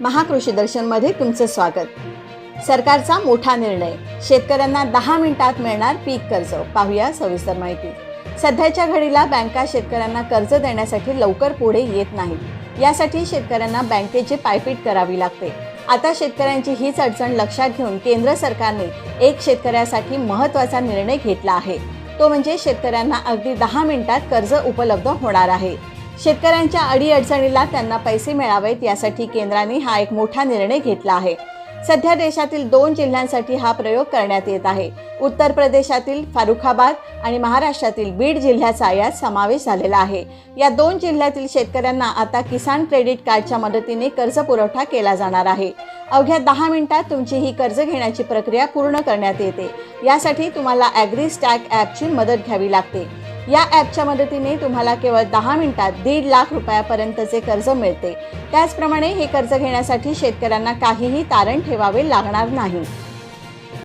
महाकृषी दर्शनमध्ये तुमचं स्वागत. सरकारचा मोठा निर्णय. शेतकऱ्यांना दहा मिनिटात मिळणार पीक कर्ज. पाहूया सविस्तर माहिती. सध्याच्या घडीला बँका शेतकऱ्यांना कर्ज देण्यासाठी लवकर पुढे येत नाहीत. यासाठी शेतकऱ्यांना बँकेची पायपीट करावी लागते. आता शेतकऱ्यांची हीच अडचण लक्षात घेऊन केंद्र सरकारने एक शेतकऱ्यासाठी महत्त्वाचा निर्णय घेतला आहे. तो म्हणजे शेतकऱ्यांना अगदी दहा मिनिटात कर्ज उपलब्ध होणार आहे. शेतकऱ्यांच्या अडीअडचणीला त्यांना पैसे मिळावेत यासाठी केंद्राने हा एक मोठा निर्णय घेतला आहे. सध्या देशातील दोन जिल्ह्यांसाठी हा प्रयोग करण्यात येत आहे. उत्तर प्रदेशातील फारुखाबाद आणि महाराष्ट्रातील बीड जिल्ह्याचा यात समावेश झालेला आहे. या दोन जिल्ह्यातील शेतकऱ्यांना आता किसान क्रेडिट कार्डच्या मदतीने कर्ज पुरवठा केला जाणार आहे. अवघ्या दहा मिनिटात तुमची ही कर्ज घेण्याची प्रक्रिया पूर्ण करण्यात येते. यासाठी तुम्हाला ॲग्री स्टॅक ॲपची मदत घ्यावी लागते. या ॲपच्या मदतीने तुम्हाला केवळ दहा मिनिटात दीड लाख रुपयापर्यंतचे कर्ज मिळते. त्याचप्रमाणे हे कर्ज घेण्यासाठी शेतकऱ्यांना काहीही तारण ठेवावे लागणार नाही.